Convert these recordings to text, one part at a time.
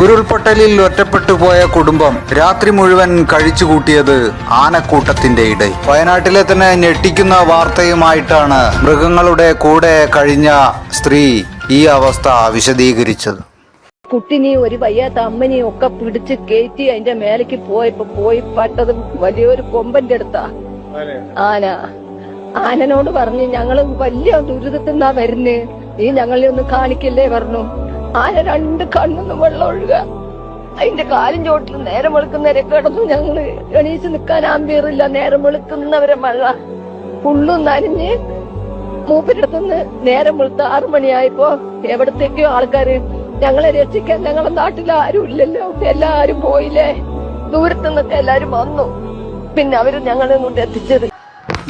ഉരുൾപൊട്ടലിൽ ഒറ്റപ്പെട്ടു പോയ കുടുംബം രാത്രി മുഴുവൻ കഴിച്ചുകൂട്ടിയത് ആനക്കൂട്ടത്തിന്റെ ഇടയിൽ. വയനാട്ടിലെ തന്നെ ഞെട്ടിക്കുന്ന വാർത്തയുമായിട്ടാണ് മൃഗങ്ങളുടെ കൂടെ കഴിഞ്ഞ സ്ത്രീ ഈ അവസ്ഥ വിശദീകരിച്ചത്. കുട്ടിനെയും ഒരു വയ്യാത്ത അമ്മനെയും ഒക്കെ പിടിച്ച് കയറ്റി അതിന്റെ മേലേക്ക് പോയപ്പോ പോയി പട്ടത് വലിയൊരു കൊമ്പന്റെ അടുത്താ. ആന. ആനനോട് പറഞ്ഞു ഞങ്ങൾ വലിയ ദുരിതത്തിൽ നിന്നാ വരുന്നേ. നീ ഞങ്ങളെ ഒന്ന് കാണിക്കല്ലേ? പറഞ്ഞു. ആന രണ്ട് കണ്ണുന്ന് വെള്ളം ഒഴുക. അതിന്റെ കാലും ചോട്ടിൽ നേരം വെളുക്കുന്നവരെ കിടന്നു ഞങ്ങൾ. എണീച്ച് നിൽക്കാൻ ആമ്പിയറില്ല. നേരം വെളുക്കുന്നവരെ മഴ. ഫുള്ളും നനഞ്ഞ് മൂപ്പരടുത്തുനിന്ന് നേരം വെളുത്ത് ആറു മണിയായപ്പോ എവിടത്തേക്കോ ആൾക്കാര് ഞങ്ങളെ രക്ഷിക്കാൻ ഞങ്ങളെ നാട്ടിൽ ആരും ഇല്ലല്ലോ. എല്ലാരും പോയില്ലേ? ദൂരത്തുനിന്നൊക്കെ എല്ലാരും വന്നു. പിന്നെ അവർ ഞങ്ങളെ കൊണ്ട് എത്തിച്ചത്.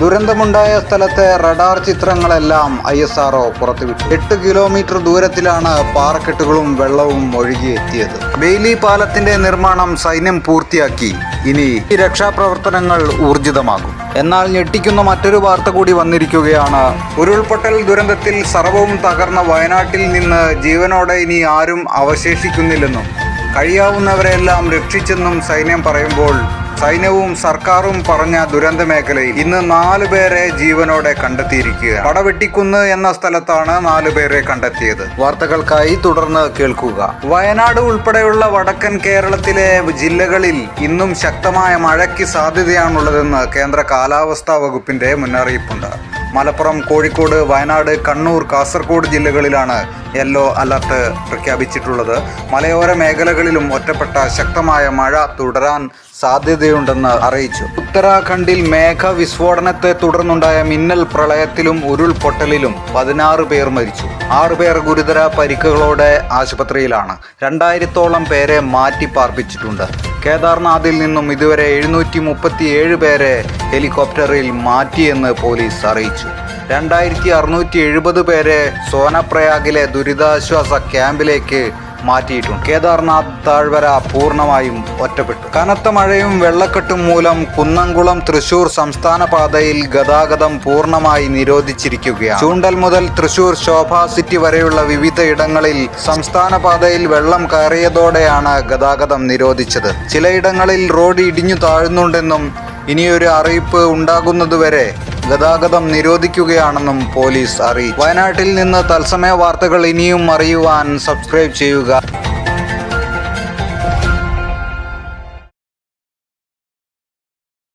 ദുരന്തമുണ്ടായ സ്ഥലത്തെ റഡാർ ചിത്രങ്ങളെല്ലാം ഐ എസ് ആർഒ പുറത്തുവിട്ടു. എട്ട് കിലോമീറ്റർ ദൂരത്തിലാണ് പാറക്കെട്ടുകളും വെള്ളവും ഒഴുകിയെത്തിയത് ബെയിലി പാലത്തിന്റെ നിർമ്മാണം സൈന്യം പൂർത്തിയാക്കി. ഇനി രക്ഷാപ്രവർത്തനങ്ങൾ ഊർജിതമാകും. എന്നാൽ ഞെട്ടിക്കുന്ന മറ്റൊരു വാർത്ത കൂടി വന്നിരിക്കുകയാണ്. ഉരുൾപൊട്ടൽ ദുരന്തത്തിൽ സർവവും തകർന്ന വയനാട്ടിൽ നിന്ന് ജീവനോടെ ഇനി ആരും അവശേഷിക്കുന്നില്ലെന്നും കഴിയാവുന്നവരെല്ലാം രക്ഷിച്ചെന്നും സൈന്യം പറയുമ്പോൾ സൈന്യവും സർക്കാരും പറഞ്ഞ ദുരന്ത മേഖലയിൽ ഇന്ന് നാലു പേരെ ജീവനോടെ കണ്ടെത്തിയിരിക്കുക. പടവെട്ടിക്കുന്ന് എന്ന സ്ഥലത്താണ് നാലു പേരെ കണ്ടെത്തിയത്. വാർത്തകൾക്കായി തുടർന്ന് കേൾക്കുക. വയനാട് ഉൾപ്പെടെയുള്ള വടക്കൻ കേരളത്തിലെ ജില്ലകളിൽ ഇന്നും ശക്തമായ മഴയ്ക്ക് സാധ്യതയാണുള്ളതെന്ന് കേന്ദ്ര കാലാവസ്ഥാ വകുപ്പിന്റെ മുന്നറിയിപ്പുണ്ട്. മലപ്പുറം കോഴിക്കോട് വയനാട് കണ്ണൂർ കാസർഗോഡ് ജില്ലകളിലാണ് യെല്ലോ അലർട്ട് പ്രഖ്യാപിച്ചിട്ടുള്ളത്. മലയോര മേഖലകളിലും ഒറ്റപ്പെട്ട ശക്തമായ മഴ തുടരാൻ സാധ്യതയുണ്ടെന്ന് അറിയിച്ചു. ഉത്തരാഖണ്ഡിൽ മേഘവിസ്ഫോടനത്തെ തുടർന്നുണ്ടായ മിന്നൽ പ്രളയത്തിലും ഉരുൾപൊട്ടലിലും പതിനാറ് പേർ മരിച്ചു. ആറുപേർ ഗുരുതര പരിക്കുകളോടെ ആശുപത്രിയിലാണ്. രണ്ടായിരത്തോളം പേരെ മാറ്റി പാർപ്പിച്ചിട്ടുണ്ട്. കേദാർനാഥിൽ നിന്നും ഇതുവരെ എഴുന്നൂറ്റി മുപ്പത്തിയേഴ് പേരെ ഹെലികോപ്റ്ററിൽ മാറ്റിയെന്ന് പോലീസ് അറിയിച്ചു. രണ്ടായിരത്തി അറുന്നൂറ്റി എഴുപത് പേരെ സോനപ്രയാഗിലെ ദുരിതാശ്വാസ ക്യാമ്പിലേക്ക് മാറ്റിയിട്ടുണ്ട്. കേദാർനാഥ് താഴ്വര പൂർണമായും ഒറ്റപ്പെട്ടു. കനത്ത മഴയും വെള്ളക്കെട്ടും മൂലം കുന്നംകുളം തൃശൂർ സംസ്ഥാന പാതയിൽ ഗതാഗതം പൂർണമായി നിരോധിച്ചിരിക്കുകയാണ്. ചൂണ്ടൽ മുതൽ തൃശൂർ ശോഭ സിറ്റി വരെയുള്ള വിവിധ ഇടങ്ങളിൽ സംസ്ഥാന പാതയിൽ വെള്ളം കയറിയതോടെയാണ് ഗതാഗതം നിരോധിച്ചത്. ചിലയിടങ്ങളിൽ റോഡ് ഇടിഞ്ഞു താഴുന്നുണ്ടെന്നും ഇനിയൊരു അറിയിപ്പ് ഉണ്ടാകുന്നതുവരെ ഗതാഗതം നിരോധിക്കുകയാണെന്നും പോലീസ് അറിയിച്ചു. വയനാട്ടിൽ നിന്ന് തത്സമയ വാർത്തകൾ ഇനിയും അറിയുവാൻ സബ്സ്ക്രൈബ് ചെയ്യുക.